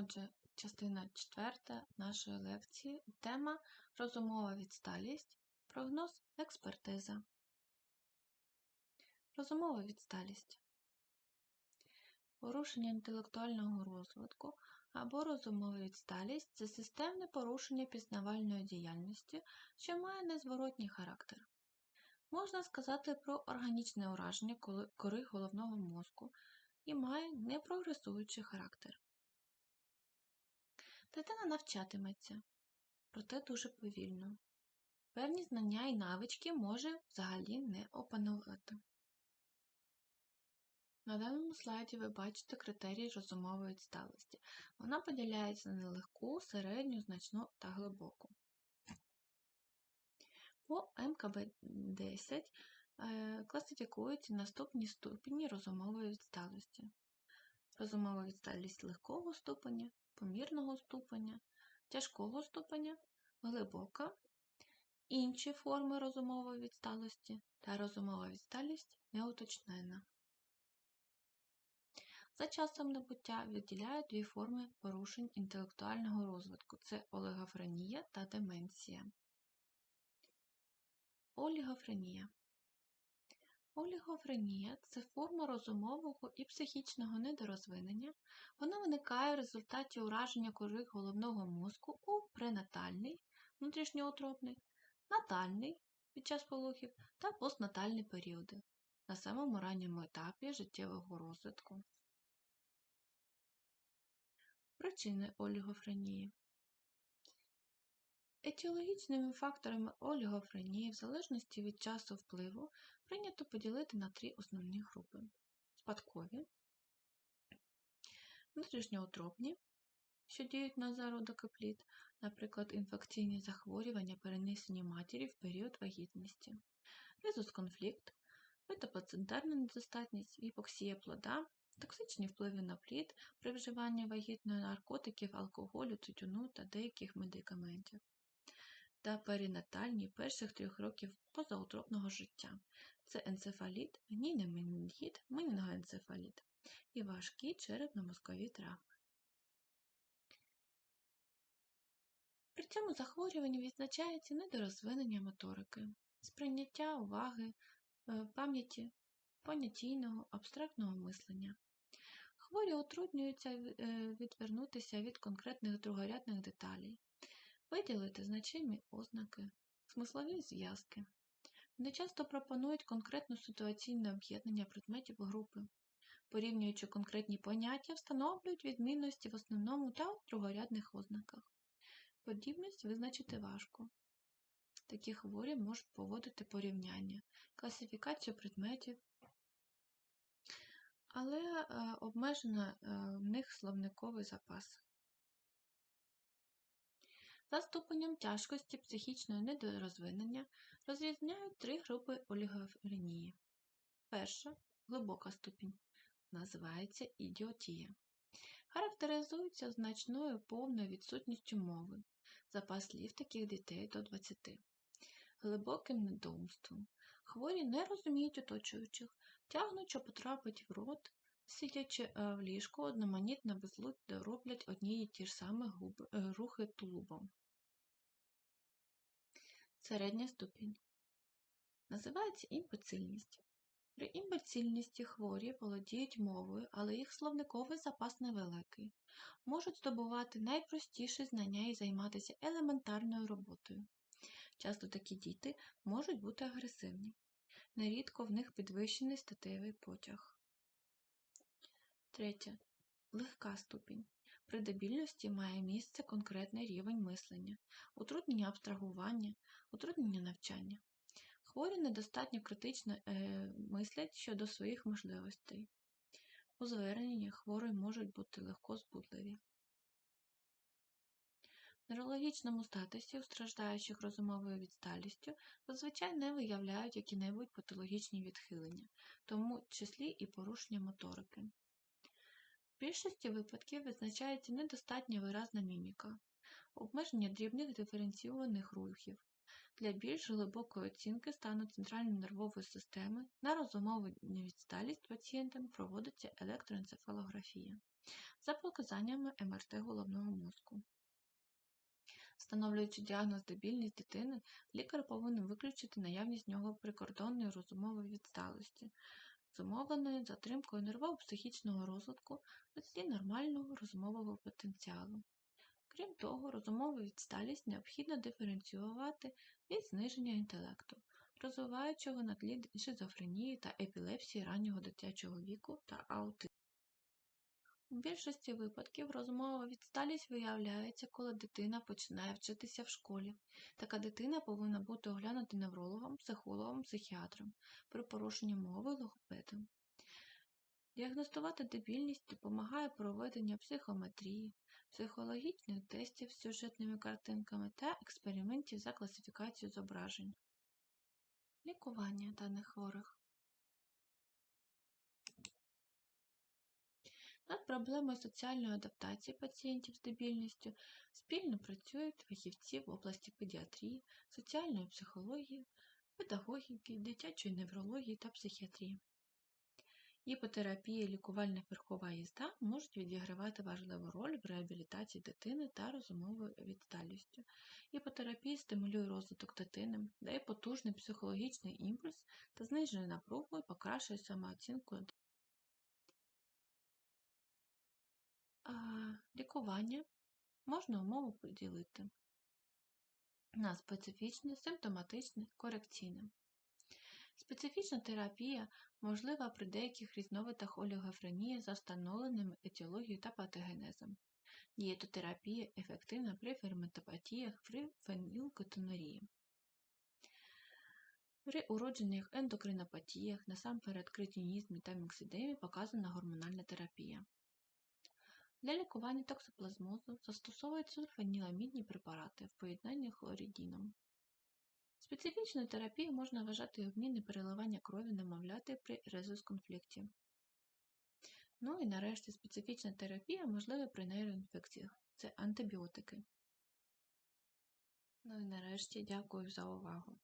Отже, частина четверта нашої лекції. Тема розумова відсталість, прогноз, експертиза. Розумова відсталість. Порушення інтелектуального розвитку або розумова відсталість це системне порушення пізнавальної діяльності, що має незворотній характер. Можна сказати про органічне ураження кори головного мозку і має непрогресуючий характер. Дитина навчатиметься, проте дуже повільно. Певні знання і навички може взагалі не опанувати. На даному слайді ви бачите критерії розумової відсталості. Вона поділяється на легку, середню, значну та глибоку. По МКБ-10 е, класифікуються наступні ступені розумової відсталості. Розумова відсталість легкого ступеня, помірного ступеня, тяжкого ступеня, глибока, інші форми розумової відсталості та розумова відсталість неуточнена. За часом набуття виділяють дві форми порушень інтелектуального розвитку це олигофренія та деменція. Олігофренія Олігофренія це форма розумового і психічного недорозвинення. Вона виникає в результаті ураження кори головного мозку у пренатальний, внутрішньоутробний, натальний під час пологів та постнатальні періоди на самому ранньому етапі життєвого розвитку. Причини олігофренії Етіологічними факторами олігофренії в залежності від часу впливу прийнято поділити на три основні групи: спадкові, внутрішньоутробні, що діють на зародок і плід, наприклад, інфекційні захворювання, перенесені матері в період вагітності, резус-конфлікт, метаплацентарна недостатність, гіпоксія плода, токсичні впливи на плід при вживанні вагітної наркотиків, алкоголю, тютюну та деяких медикаментів та перинатальні перших трьох років позаутробного життя. Це енцефаліт, гнійний менінгіт, менінгоенцефаліт і важкі черепно-мозкові травми. При цьому захворювання відзначається недорозвинення моторики, сприйняття уваги, е, пам'яті, понятійного, абстрактного мислення. Хворі утруднюються е, відвернутися від конкретних другорядних деталей, виділити значимі ознаки, смислові зв'язки. Вони часто пропонують конкретно ситуаційне об'єднання предметів групи. Порівнюючи конкретні поняття, встановлюють відмінності в основному та другорядних ознаках. Подібність визначити важко. Такі хворі можуть поводити порівняння, класифікацію предметів, але е, обмежена е, в них словниковий запас. За ступенем тяжкості психічного недорозвинення розрізняють три групи олігофренії. Перша глибока ступінь називається ідіотія. Характеризується значною повною відсутністю мови, запас слів таких дітей до 20, глибоким недоумством. Хворі не розуміють оточуючих, тягнуть, що потрапить в рот, сидячи е, в ліжку, одноманітно безлудно роблять одні й ті ж самі е, рухи тулубом. Середня ступінь. Називається імбецильність. При імбецильності хворі володіють мовою, але їх словниковий запас невеликий, можуть здобувати найпростіші знання і займатися елементарною роботою. Часто такі діти можуть бути агресивні, нерідко в них підвищений статевий потяг. Третє. Легка ступінь. При дебільності має місце конкретний рівень мислення, утруднення абстрагування, утруднення навчання. Хворі недостатньо критично е, мислять щодо своїх можливостей. У зверненні хворі можуть бути легко збудливі. В нейрологічному статусі у страждаючих розумовою відсталістю зазвичай не виявляють які-небудь патологічні відхилення, тому числі і порушення моторики. В більшості випадків визначається недостатньо виразна міміка, обмеження дрібних диференційованих рухів. Для більш глибокої оцінки стану центральної нервової системи на розумову невідсталість пацієнтам проводиться електроенцефалографія. за показаннями МРТ головного мозку. Встановлюючи діагноз дебільність дитини, лікар повинен виключити наявність в нього прикордонної розумової відсталості, зумовленої затримкою нервово-психічного розвитку на тлі нормального розумового потенціалу. Крім того, розумову відсталість необхідно диференціювати від зниження інтелекту, розвиваючого на тлі шизофренії та епілепсії раннього дитячого віку та аутизму. У більшості випадків розумова відсталість виявляється, коли дитина починає вчитися в школі. Така дитина повинна бути оглянута неврологом, психологом, психіатром при порушенні мови логопедом. Діагностувати дебільність допомагає проведення психометрії, психологічних тестів з сюжетними картинками та експериментів за класифікацією зображень. Лікування даних хворих. Над проблемою соціальної адаптації пацієнтів з дебільністю спільно працюють фахівці в області педіатрії, соціальної психології, педагогіки, дитячої неврології та психіатрії. Іпотерапія і лікувальна верхова їзда можуть відігравати важливу роль в реабілітації дитини та розумовою відсталістю. Іпотерапія стимулює розвиток дитини, дає потужний психологічний імпульс та знижує напругу і покращує самооцінку. Лікування можна умову поділити на специфічне, симптоматичне, корекційне. Специфічна терапія можлива при деяких різновидах олігофренії за встановленим етіологією та патогенезом. Дієтотерапія ефективна при ферментопатіях при фенілкетонурії. При уроджених ендокринопатіях, насамперед критинізмі та міксидемі показана гормональна терапія. Для лікування токсоплазмозу застосовують сульфаніламідні препарати в поєднанні хлорідіном. Специфічною терапією можна вважати обмін і переливання крові немовляти при резус-конфлікті. Ну і нарешті специфічна терапія можлива при нейроінфекціях це антибіотики. Ну і нарешті дякую за увагу.